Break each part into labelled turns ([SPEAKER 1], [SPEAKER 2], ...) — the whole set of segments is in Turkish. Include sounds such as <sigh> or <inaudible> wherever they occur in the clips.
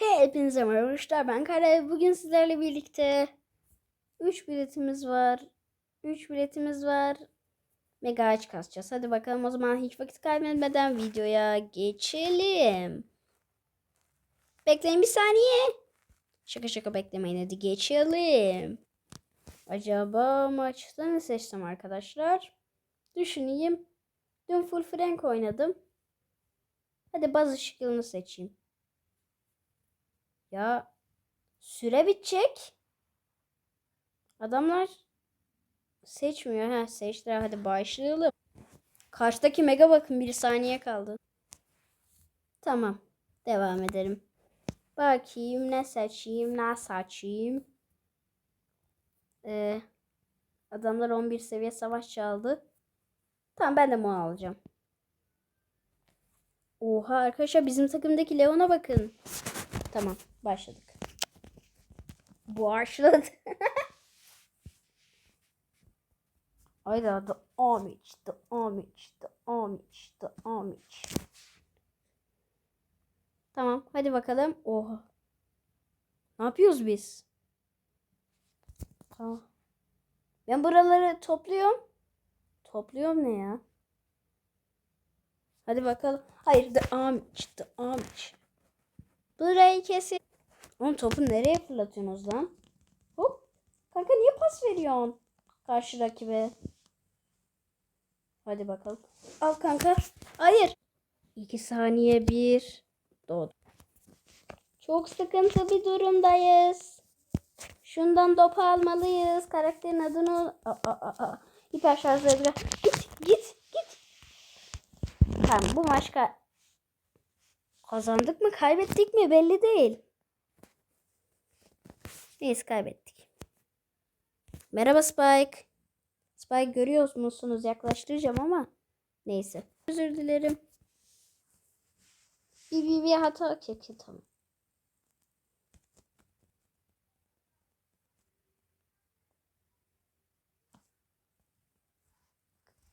[SPEAKER 1] Hepinize merhaba. Ben Kare. Bugün sizlerle birlikte 3 biletimiz var. 3 biletimiz var. Mega ağaç kasacağız. Hadi bakalım o zaman hiç vakit kaybetmeden videoya geçelim. Bekleyin bir saniye. Şaka şaka beklemeyin hadi geçelim. Acaba maçta ne seçsem arkadaşlar? Düşüneyim. Dün full frank oynadım. Hadi baz ışıklığını seçeyim. Ya süre bitecek. Adamlar seçmiyor. Ha seçtiler. Hadi başlayalım. Karşıdaki mega bakın bir saniye kaldı. Tamam. Devam edelim. Bakayım ne seçeyim ne seçeyim. Ee, adamlar 11 seviye savaş çaldı. Tamam ben de Mo alacağım. Oha arkadaşlar bizim takımdaki Leon'a bakın. Tamam başladık. Başladı. <laughs> Hayda da amiç da amiç da amiç da amiç. Tamam hadi bakalım. Oha. Ne yapıyoruz biz? Tamam. Ben buraları topluyorum. Topluyorum ne ya? Hadi bakalım. Hayır da amiç da amiç. Burayı kesin. Oğlum topu nereye fırlatıyorsunuz lan? Hop. Kanka niye pas veriyorsun? Karşı rakibe. Hadi bakalım. Al kanka. Hayır. İki saniye bir. Doğdu. Çok sıkıntı bir durumdayız. Şundan dopa almalıyız. Karakterin adını... Aa, aa, aa. Hiper şarj. Git git git. Tamam bu maç kazandık mı kaybettik mi belli değil. Neyse kaybettik. Merhaba Spike. Spike görüyor musunuz? Yaklaştıracağım ama neyse. Özür dilerim. Bir bir bir hata çekti tamam.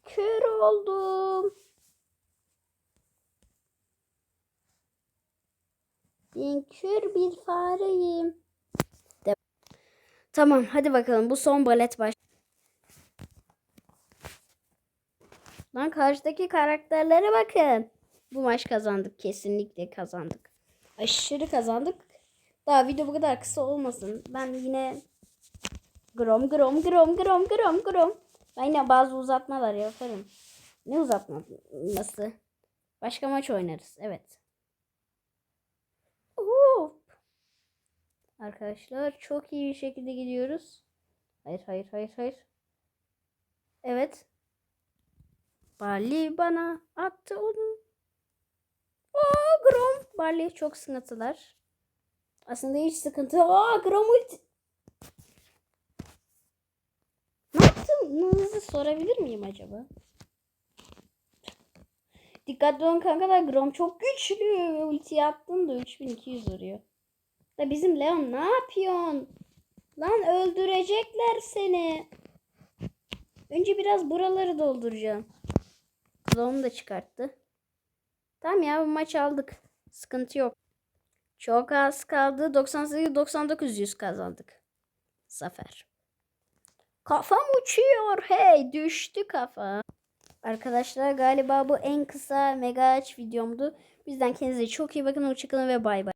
[SPEAKER 1] Kör oldum. Ben bir fareyim. De- tamam hadi bakalım bu son balet baş. Lan karşıdaki karakterlere bakın. Bu maç kazandık kesinlikle kazandık. Aşırı kazandık. Daha video bu kadar kısa olmasın. Ben yine grom grom grom grom grom grom. Ben yine bazı uzatmalar yaparım. Ne uzatması? Başka maç oynarız. Evet. Hop. Arkadaşlar çok iyi bir şekilde gidiyoruz. Hayır hayır hayır hayır. Evet. Barley bana attı onu. Oo Grom. Barley çok sıkıntılar. Aslında hiç sıkıntı. Aa Grom ulti. Ne yaptığınızı sorabilir miyim acaba? Dikkatli olun kankalar. Grom çok güçlü. Ulti attın da 3200 vuruyor. Da bizim Leon ne yapıyorsun? Lan öldürecekler seni. Önce biraz buraları dolduracağım. Klonu da çıkarttı. Tamam ya bu maç aldık. Sıkıntı yok. Çok az kaldı. 98-99 yüz kazandık. Zafer. Kafam uçuyor. Hey düştü kafa. Arkadaşlar galiba bu en kısa mega aç videomdu. Bizden kendinize çok iyi bakın. Hoşçakalın ve bay bay.